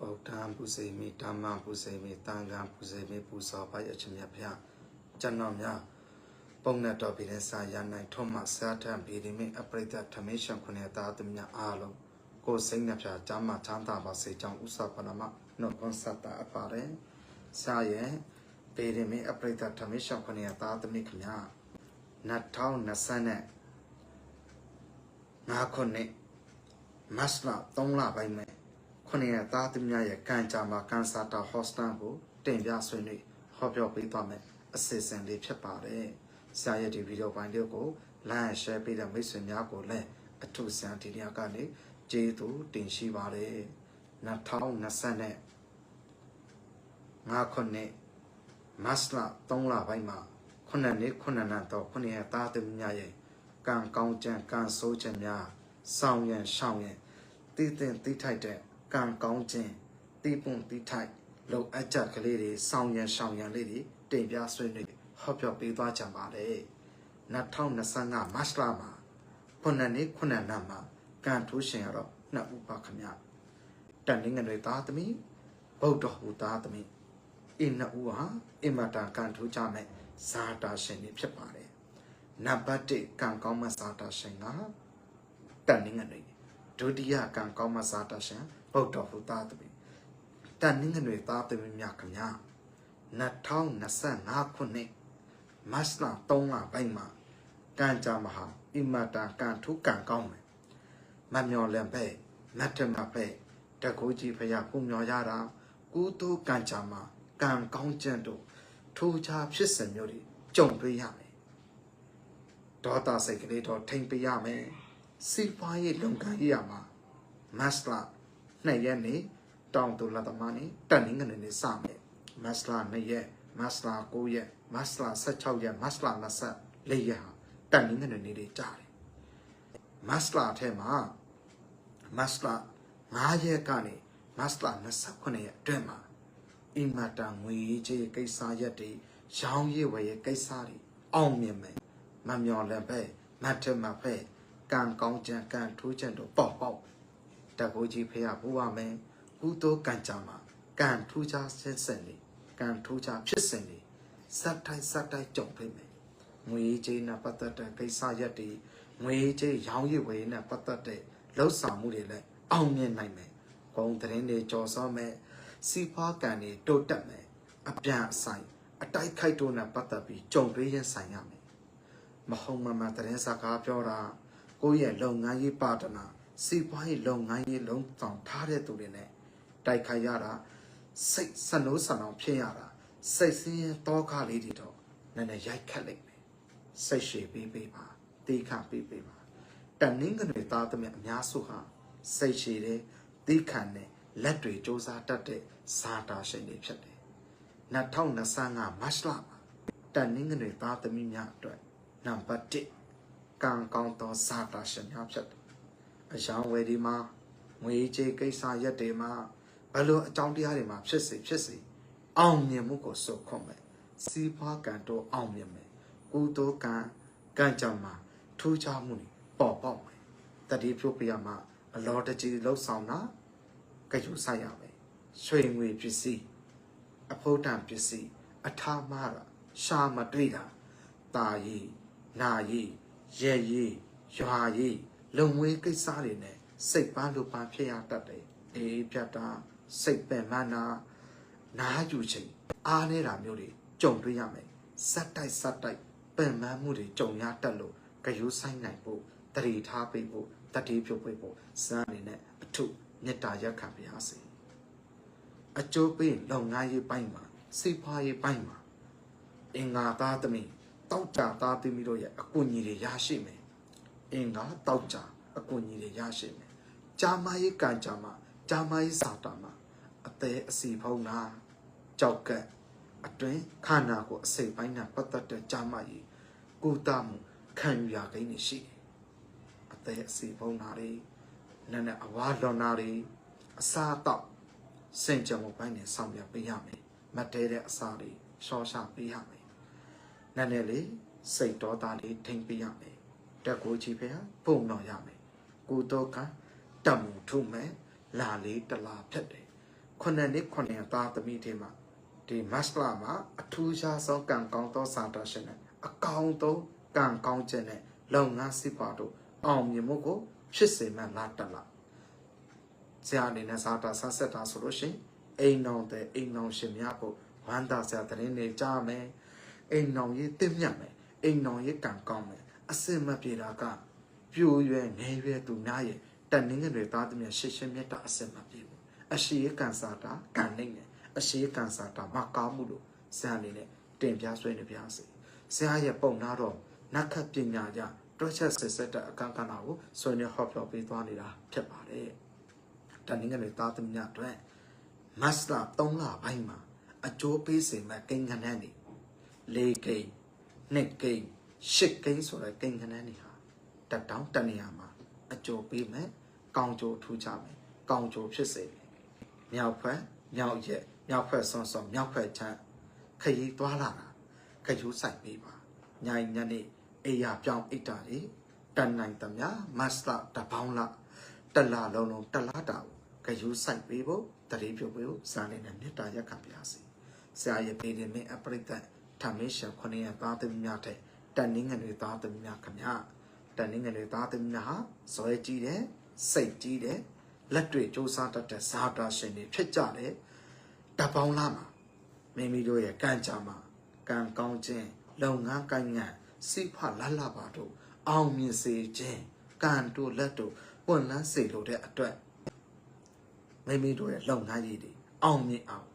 ဗုဒ္ဓံပူဇေမိဓမ္မံပူဇေမိသံဃံပူဇေမိပူဇော်ပါရခြင်းမြတ်ဖျားကျွန်တော်များပုံနဲ့တော်ပြည်တဲ့စာရနိုင်ထုံးမှစာထံပြည်ဒီမိအပရိသတ်ထမေရှင်ခုနှစ်သားသမီးအားလုံးကိုယ်စိတ်နှဖျားကျမ်းမာချမ်းသာပါစေကြောင်းဥစ္စာပရမနှုတ်ခွန်းဆက်တာအပ်ပါတယ်စာရဲ့ပြည်ဒီမိအပရိသတ်ထမေရှင်ခုနှစ်သားသမီးခင်ဗျာ2020နဲ့ငါခုနှစ်မတ်လ3လပိုင်းမှာ ခုနှစ်ရက်သားသမီးများရဲ့ကံကြမ္မာကန်ဆာတာဟော့စတန်ကိုတင်ပြဆွေးနွေးဟောပြောပေးသွားမယ်အစီအစဉ်လေးဖြစ်ပါတယ်။ဆရာရဲ့ဒီဗီဒီယိုပိုင်းလေးကို like share ပေးတဲ့မိတ်ဆွေများကိုလည်းအထူးဆန်းဒီနေရာကနေကျေးဇူးတင်ရှိပါတယ်။2020နဲ့ငါခုနှစ်မတ်လ3လပိုင်းမှာခုနှစ်နှစ်ခုနှစ်နတ်တော့ခုနှစ်ရက်သားသမီးများရဲ့ကံကောင်းခြင်းကံဆိုးခြင်းများဆောင်ရန်ရှောင်ရန်တည်တင်တည်ထိုက်တဲ့ ကံကောင်းခြင်းတိပွန်တိထိုက်လုံအပ်ချက်ကလေးတွေစောင်းရန်ရှောင်းရန်လေးတွေတင်ပြဆွေးနွေးဟောပြောပေးသွားကြပါလေ2025မတ်လမှာခုနှစ်နှစ်ခုနှစ်နတ်မှာကံထိုးရှင်ရတော့နှစ်ဥပါခမတန်ငင်္ဂတွေသားသမီးဗုဒ္ဓဟူသားသမီးအင်းနှစ်ဦးဟာအင်မတန်ကံထိုးကြမဲ့ဇာတာရှင်တွေဖြစ်ပါတယ်နံပါတ်1ကံကောင်းမဲ့ဇာတာရှင်ကတန်ငင်္ဂတွေဒုတိယကံကောင်းမဲ့ဇာတာရှင် ဗုဒ္ဓဟူသားသမီးတန်နင်းငွေသားသမီးများခင်ဗျာ2025ခုနှစ်မတ်လ3လပိုင်းမှာကံကြမဟာအီမတာကံထုကံကောင်းမယ်မမျော်လင့်ပဲမတ်တမပဲတကူကြီးဖရာကိုမျော်ရတာကုသိုလ်ကံကြမကံကောင်းခြင်းတို့ထိုးခြားဖြစ်စဉ်မျိုးတွေကြုံတွေ့ရမယ်ဒေါသစိတ်ကလေးတော့ထိမ့်ပေးရမယ်စီးပွားရေးလုပ်ငန်းရေးရမှာမတ်လ နှစ်ရက်နေတောင်တူလာသမားနေတက်နေငနေနေစမယ်မတ်လာ2ရက်မတ်လာ9ရက်မတ်လာ16ရက်မတ်လာ24ရက်ဟာတက်နေငနေနေတွေကြားတယ်မတ်လာထဲမှာမတ်လာ9ရက်ကနေမတ်လာ29ရက်အတွင်းမှာအင်မတန်ငွေကြီးကိစ္စရက်တွေရောင်းရည်ဝယ်ရကိစ္စတွေအောင်မြင်မယ်မမျော်လင့်ပဲမတ်ထမဖဲကံကောင်းခြင်းကံထိုးခြင်းတို့ပေါ့ပေါ့ တကူကြီးဖေရပူပါမယ်ကုသိုလ်ကံကြမှာကံထူးခြားဆက်ဆက်နေကံထူးခြားဖြစ်စဉ်နေစက်တိုင်းစက်တိုင်းကြုံတွေ့မယ်ငွေကြေးနဲ့ပတ်သက်တဲ့ကိစ္စရက်တွေငွေကြေးရောင်းရည်ဝယ်နဲ့ပတ်သက်တဲ့လှုပ်ဆောင်မှုတွေလည်းအောင်မြင်နိုင်မယ်ဂုံသတင်းတွေကြော်စောမယ်စီဖားကံတွေတိုးတက်မယ်အပြန်အဆိုင်အတိုက်ခိုက်တို့နဲ့ပတ်သက်ပြီးကြုံတွေ့ရင်ဆိုင်ရမယ်မဟုတ်မမှန်သတင်းစကားပြောတာကိုယ့်ရဲ့လုပ်ငန်းရေးပါတနာ စီပွားရေးလုပ်ငန်းရေးလုံးဆောင်ထားတဲ့သူတွေနဲ့တိုက်ခိုက်ရတာစိတ်ဆနိုးဆန်အောင်ဖြစ်ရတာစိတ်ဆင်းရဲတောခလေးတွေတော့နည်းနည်းရိုက်ခတ်လိုက်မယ်စိတ်ရှည်ပေးပေးပါတေခပေးပေးပါတန်နင်းကနေသားသမီးအများစုဟာစိတ်ရှည်တဲ့တေခံတဲ့လက်တွေစ조사တတ်တဲ့ဇာတာရှင်တွေဖြစ်တယ်2025မတ်လမှာတန်နင်းကနေသားသမီးများအတွက်နံပါတ်1ကံကောင်းသောဇာတာရှင်များဖြစ်တယ် အယောင်ဝယ်ဒီမှာငွေကြေးကိစ္စရက်တွေမှာဘယ်လိုအကြောင်းတရားတွေမှာဖြစ်စေဖြစ်စေအောင်မြင်မှုကိုစုခွန်မယ်စီးပွားကံတော့အောင်မြင်မယ်ကုသိုလ်ကံကံကြောင့်မှာထူးခြားမှုတွေပေါ်ပေါက်မယ်တတိပြုတ်ပြရမှာအလောတကြီးလှုပ်ဆောင်တာကြယူဆိုင်ရမယ်ရွှေငွေပစ္စည်းအဖို့တန်ပစ္စည်းအထာမတာရှာမတွေ့တာတာရီနာရီရဲရီရွာရီ လုံငွေကိစ္စတွေနဲ့စိတ်ပန်းလူပန်းဖြစ်ရတတ်တယ်အေးပြတ်တာစိတ်ပင်မနာနားယူချိန်အားနေတာမျိုးတွေကြုံတွေ့ရမယ်စက်တိုက်စက်တိုက်ပင်မမှုတွေကြုံရတတ်လို့ကြယူဆိုင်နိုင်ဖို့တတိထားပေးဖို့တတိပြုတ်ပေးဖို့စမ်းအနေနဲ့အထုမေတ္တာရက်ခံပါရစေအကျိုးပေးလုပ်ငန်းရေးပိုင်းမှာစိတ်ဖွားရေးပိုင်းမှာအင်္ဂါသားသမီးတောက်ကြသားသမီးတို့ရဲ့အကူအညီတွေရရှိမယ် အင်္ဂါတောက်ကြအကူအညီတွေရရှိမယ်။ဂျာမာရေးကံဂျာမာဂျာမာရေးစာတာမှာအသေးအစီဖုံးတာကြောက်ကက်အတွင်းခန္ဓာကိုယ်အစိပ်ပိုင်းနဲ့ပတ်သက်တဲ့ဂျာမာရေးကုသမှုခံယူရကိန်းတွေရှိတယ်။အသေးအစီဖုံးတာတွေနည်းနည်းအဝါလွန်တာတွေအစာတော့စင်ကြံမှုပိုင်းနဲ့ဆောင်ရွက်ပေးရမယ်။မတဲတဲ့အစာတွေရှော့ရှပေးရမယ်။နည်းနည်းလေးစိတ်တော်သားလေးထိမ့်ပေးရမယ်။ တက်ကိုချီဖះပုံတော်ရမယ်ကုသောကတမှုထုမဲ့လာလေးတလာဖြတ်တယ်ခုနှစ်နှစ်ခုနှစ်သားသမီးတွေမှာဒီမတ်လမှာအထူးခြားဆုံးကံကောင်းသောစာတော်ရှင်နဲ့အကောင်ဆုံးကံကောင်းခြင်းနဲ့လုပ်ငန်းစစ်ပါတို့အောင်မြင်မှုကိုဖြစ်စေမှလာတက်လာဆရာအနေနဲ့စာတာဆက်ဆက်တာဆိုလို့ရှိရင်အိမ်အောင်တဲ့အိမ်အောင်ရှင်များကိုဝမ်းသာစရာသတင်းတွေကြားမယ်အိမ်အောင်ရေးတင့်မြတ်မယ်အိမ်အောင်ရေးကံကောင်းမယ် အစင်မပြေတာကပြိုရွယ်နေရွယ်သူများရဲ့တန်ငင်းတွေသားသမီးရှစ်ရှင်းမြတ်တာအစင်မပြေဘူးအရှိရကံစာတာကံနိုင်တယ်အရှိရကံစာတာမကောင်းမှုလို့ဆရာအနေနဲ့တင်ပြဆွေးနေပြစေဆရာရဲ့ပုံနာတော့နတ်ခတ်ပညာကြတွက်ချက်ဆက်ဆက်တဲ့အကန့်ကဏ္ဍကိုဆွေးနွေးဟောပြောပေးသွားနေတာဖြစ်ပါတယ်တန်ငင်းတွေသားသမီးများအတွက်မတ်လ3လပိုင်းမှာအကျိုးပေးစေမဲ့ကိန်းဂဏန်းတွေ၄ကိန်းနှစ်ကိန်း ရှစ်ကိန်းဆိုတဲ့ကိန်းဂဏန်းတွေဟာတက်တောင်းတနေရာမှာအကျိုးပေးမယ်ကောင်းကျိုးထူးကြမယ်ကောင်းကျိုးဖြစ်စေမယ်မြောက်ဖက်မြောက်ရက်မြောက်ဖက်ဆွန်ဆွန်မြောက်ဖက်ချမ်းခရီးသွားလာတာခရူးဆိုင်ပေးပါညိုင်ညနေအေးရပြောင်းအိတ်တာတွေတန်နိုင်သမျှမတ်လတပေါင်းလားတလာလုံးလုံးတလားတာကိုခရူးဆိုင်ပေးဖို့တတိပြုတ်ပေးဖို့ဇာနေနဲ့မေတ္တာရက်ခံပါစေဆရာရဲ့ပေးတဲ့မင်းအပရိသတ်ထမေရှင်ခொနည်းသားသမီးများတဲ့ တန်နင်းငယ်တွေသားသမီးများခမညာတန်နင်းငယ်တွေသားသမီးများဟာဇွဲကြီးတယ်စိတ်ကြီးတယ်လက်တွေစူးစမ်းတတ်တဲ့ဇာတာရှင်တွေဖြစ်ကြတယ်တပေါင်းလားမှာမိမိတို့ရဲ့ကံကြမှာကံကောင်းခြင်းလုပ်ငန်းကိုင်းငံ့စိဖလလပါတို့အောင်မြင်စေခြင်းကံတို့လက်တို့ပွင့်လန်းစေလိုတဲ့အတွက်မိမိတို့ရဲ့လုပ်ငန်းရည်တွေအောင်မြင်အောင်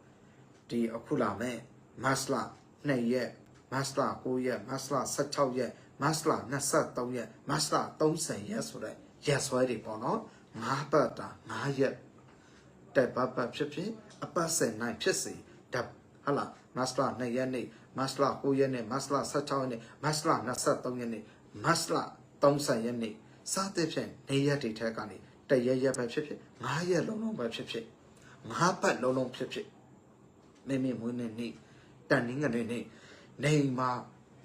ဒီအခုလာမဲ့မတ်လ2ရက် မတ်လ9ရက်မတ်လ16ရက်မတ်လ23ရက်မတ်လ30ရက်ဆိုတဲ့ရက်စွဲတွေပေါ့နော်ငါးပတ်တာ9ရက်တက်ပတ်ပတ်ဖြစ်ဖြစ်အပတ်စင်နိုင်ဖြစ်စေဓာတ်ဟလာမတ်လ2ရက်နေ့မတ်လ9ရက်နေ့မတ်လ16ရက်နေ့မတ်လ23ရက်နေ့မတ်လ30ရက်နေ့စသဖြင့်နေရက်တွေထက်ကနေတရက်ရက်ပဲဖြစ်ဖြစ်9ရက်လုံးလုံးပဲဖြစ်ဖြစ်9ပတ်လုံးလုံးဖြစ်ဖြစ်မိမိမွေးနေ့နေ့တန်နင်းကနေနေ့ နေအိမ်မှာ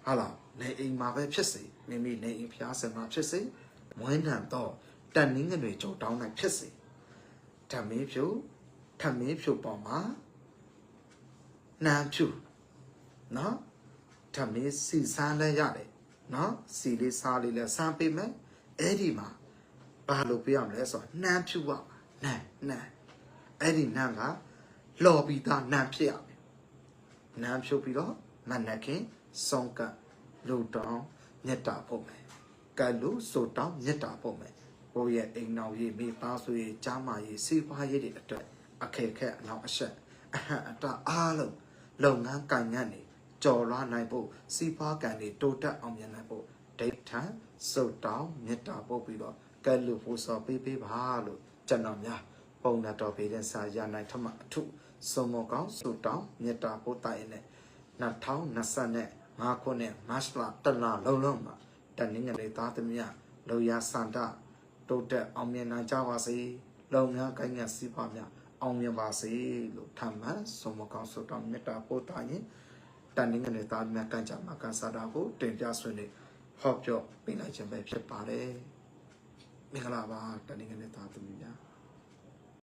ဟာလာနေအိမ်မှာပဲဖြစ်စေမိမိနေအိမ်ဖျားစင်မှာဖြစ်စေမွေးနံတော့တန်နင်းကနေကြောတောင်းနိုင်ဖြစ်စေဓမင်းဖြူဓမင်းဖြူပေါ်မှာနံဖြူနော်ဓမင်းစီစမ်းလဲရတယ်နော်စီလေးစားလေးလဲစမ်းပေးမယ်အဲ့ဒီမှာဘာလို့ပြရမလဲဆိုတော့နှမ်းဖြူပါနန်းနန်းအဲ့ဒီနန်းကလော်ပြီးသားနန်းဖြစ်ရမယ်နန်းဖြုတ်ပြီးတော့ မနက်ခင်စုံကလူတောင်းမြတ်တာဖို့မယ်ကလူဆိုတောင်းမြတ်တာဖို့မယ်ကိုယ့်ရဲ့အိမ်တော်ရေးမိသားစုရေးကြားမရေးစီးပွားရေးတွေအတွက်အခက်အခဲအနောက်အဆက်အဟံအတအားလုံးလုပ်ငန်းကိုင်ငန်းနေကြော်လွားနိုင်ဖို့စီးပွားကံတွေတိုးတက်အောင်မြင်နိုင်ဖို့ဒိဋ္ဌံစုတ်တောင်းမြတ်တာပို့ပြီးတော့ကဲလူဖို့စောပေးပေးပါလို့ကျွန်တော်များပုံနာတော်ပေးတဲ့စာရနိုင်ထမအထုစုံမောကောင်းစုတောင်းမြတ်တာပို့တိုင်နဲ့ 2025ခုနှစ်မတ်လတလလုံးလုံးမှာတနင်္ဂနွေသားသမီးလောရစန္ဒတိုးတက်အောင်မြင်နိုင်ကြပါစေလုံငန်းကိုင်းငယ်စီးပွားများအောင်မြင်ပါစေလို့ထမ်းမှန်စုံမောကောင်းစုတောင်းမြတ်တာပို့တိုင်ရင်တန်နင်းကနေသားများကန့်ကြမှာကန်စာတာကိုတင်ပြဆွေးနွေးဟောပြောပေးလိုက်ခြင်းပဲဖြစ်ပါတယ်မင်္ဂလာပါတန်နင်းကနေသားသမီးများ